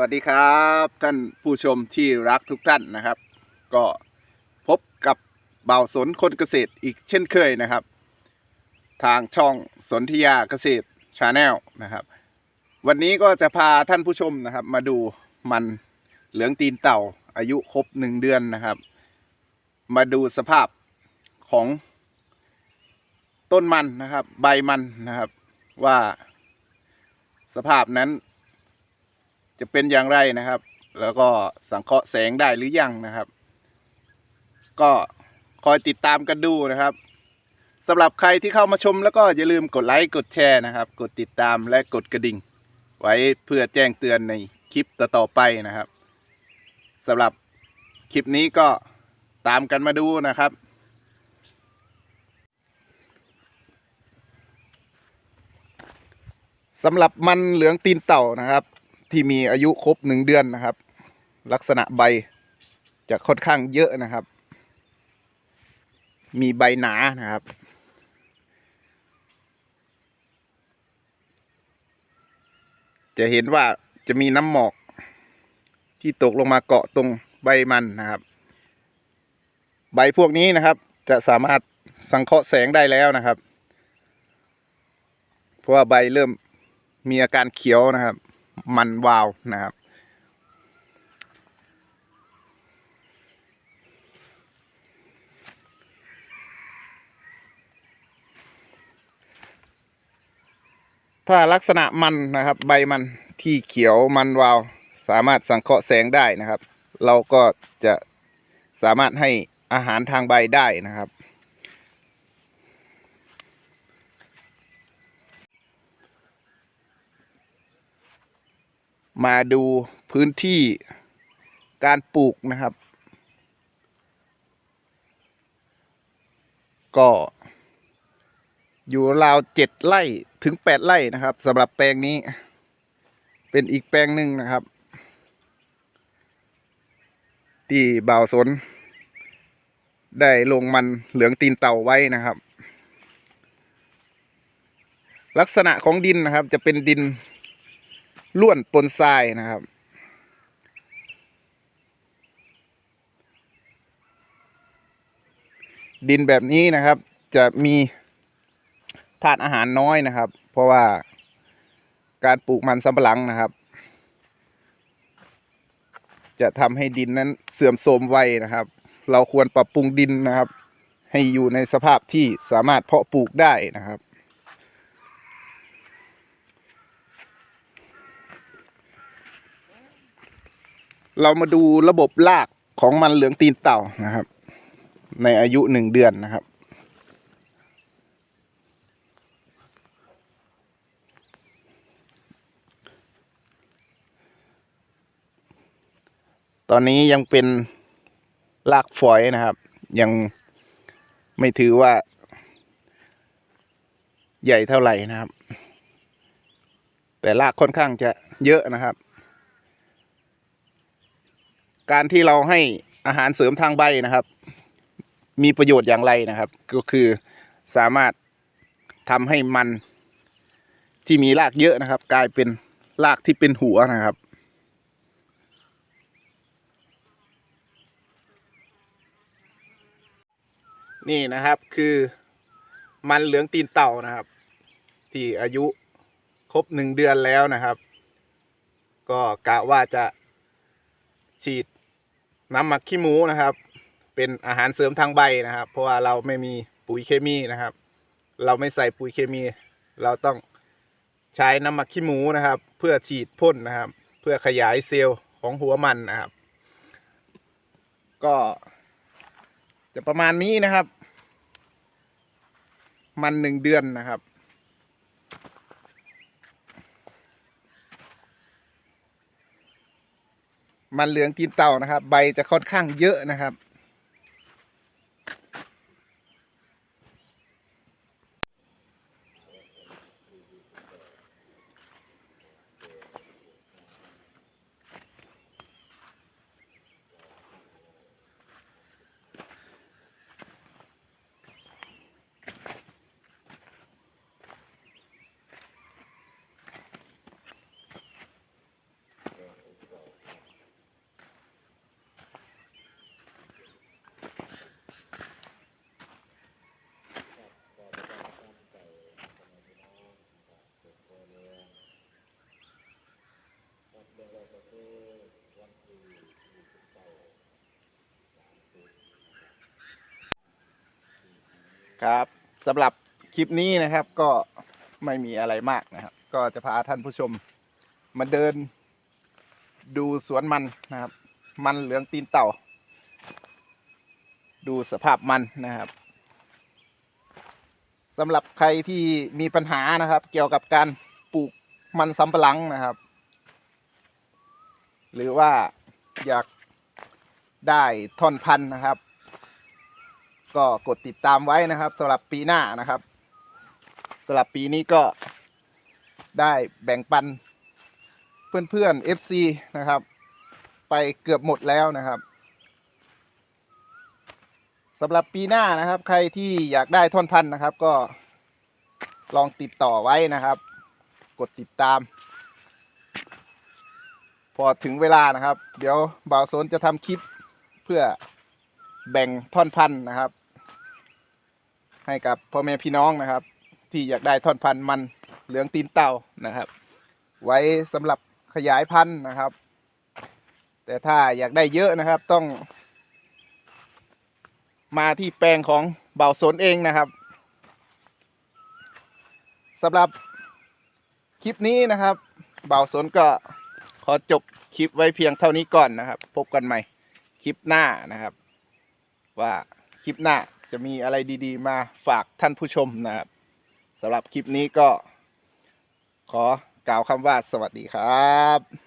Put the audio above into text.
วัสดีครับ ท่านผู้ชมที่รักทุกท่านนะครับ ก็พบกับเบาสนคนเกษตรอีกเช่นเคยนะครับ ทางช่องสนธยาเกษตรชาแนลนะครับ วันนี้ก็จะพาท่านผู้ชมนะครับ มาดูมันเหลืองตีนเต่าอายุครบหนึ่งเดือนนะครับ มาดูสภาพของต้นมันนะครับ ใบมันนะครับว่าสภาพนั้น จะเป็นอย่างไรนะครับ แล้วก็สังเคราะห์แสงได้หรือยังนะครับ ก็คอยติดตามกันดูนะครับสำหรับใครที่เข้ามาชมแล้วก็อย่าลืมกดไลค์กดแชร์นะครับ กดติดตามและกดกระดิ่ง ไว้เพื่อแจ้งเตือนในคลิปต่อๆไปนะครับสำหรับคลิปนี้ก็ตามกันมาดูนะครับ สำหรับมันเหลืองตีนเต่านะครับ ที่มีอายุครบหนึ่งเดือนนะครับ ลักษณะใบจะค่อนข้างเยอะนะครับ มีใบหนานะครับ จะเห็นว่าจะมีน้ำหมอกที่ตกลงมาเกาะตรงใบมันนะครับ ใบพวกนี้นะครับ จะสามารถสังเคราะห์แสงได้แล้วนะครับ เพราะว่าใบเริ่มมีอาการเขียวนะครับ มันวาวนะครับ ถ้าลักษณะมันนะครับ ใบมันที่เขียวมันวาว สามารถสังเคราะห์แสงได้นะครับ เราก็จะสามารถให้อาหารทางใบได้นะครับ มาดูพื้นที่การปลูกนะครับ ก็อยู่ราวเจ็ดไร่ถึงแปดไร่นะครับสำหรับแปลงนี้ เป็นอีกแปลงหนึ่งนะครับ ที่บ่าวสน ได้ลงมันเหลืองตีนเต่าไว้นะครับ ลักษณะของดินนะครับจะเป็นดิน ล้วนปนทรายนะครับ ดินแบบนี้นะครับ จะมีธาตุอาหารน้อยนะครับ เพราะว่าการปลูกมันสำปะหลังนะครับ จะทำให้ดินนั้นเสื่อมโทรมไวนะครับ เราควรปรับปรุงดินนะครับ ให้อยู่ในสภาพที่สามารถเพาะปลูกได้นะครับ เรามาดูระบบรากของมันเหลืองตีนเต่านะครับ ในอายุหนึ่งเดือนนะครับ ตอนนี้ยังเป็นรากฝอยนะครับ ยังไม่ถือว่า ใหญ่เท่าไหร่นะครับ แต่รากค่อนข้างจะเยอะนะครับ การที่เราให้อาหารเสริมทางใบนะครับ มีประโยชน์อย่างไรนะครับ ก็คือสามารถทำให้มันที่มีรากเยอะนะครับ กลายเป็นรากที่เป็นหัวนะครับ นี่นะครับคือมันเหลืองตีนเต่านะครับ ที่อายุครบหนึ่งเดือนแล้วนะครับ ก็กะว่าจะฉีด น้ำหมักขี้หมูนะครับ เป็นอาหารเสริมทางใบนะครับ เพราะว่าเราไม่มีปุ๋ยเคมีนะครับ เราไม่ใส่ปุ๋ยเคมี เราต้องใช้น้ำหมักขี้หมูนะครับ เพื่อฉีดพ่นนะครับ เพื่อขยายเซลล์ของหัวมันนะครับ ก็จะประมาณนี้นะครับ มันหนึ่งเดือนนะครับ มันเหลืองตีนเต่านะครับ ใบจะค่อนข้างเยอะนะครับ ครับสำหรับคลิปนี้นะครับก็ไม่มีอะไรมากนะครับ ก็จะพาท่านผู้ชมมาเดิน ดูสวนมันนะครับ มันเหลืองตีนเต่า ดูสภาพมันนะครับสำหรับใครที่มีปัญหานะครับ เกี่ยวกับการปลูกมันสำปะหลังนะครับ หรือว่าอยากได้ท่อนพันธุ์นะครับ ก็กดติดตามไว้นะครับสำหรับปีหน้านะครับสำหรับปีนี้ก็ได้แบ่งปันเพื่อนๆ FC นะครับ ไปเกือบหมดแล้วนะครับสำหรับปีหน้านะครับ ใครที่อยากได้ท่อนพันธุ์นะครับ ก็ลองติดต่อไว้นะครับ กดติดตาม พอถึงเวลานะครับ เดี๋ยวบ่าวโซนจะทำคลิปเพื่อแบ่งท่อนพันธุ์นะครับ ให้กับพ่อแม่พี่น้องนะครับ ที่อยากได้ท่อนพันธุ์มันเหลืองตีนเต่านะครับ ไว้สำหรับขยายพันธุ์นะครับ แต่ถ้าอยากได้เยอะนะครับต้อง มาที่แปลงของเบาสนเองนะครับสำหรับคลิปนี้นะครับ เบาสนก็ขอจบคลิปไว้เพียงเท่านี้ก่อนนะครับ พบกันใหม่คลิปหน้านะครับ ว่าคลิปหน้า จะมีอะไรดีๆ มาฝากท่านผู้ชมนะครับสำหรับคลิปนี้ก็ ขอกล่าวคำว่าสวัสดีครับ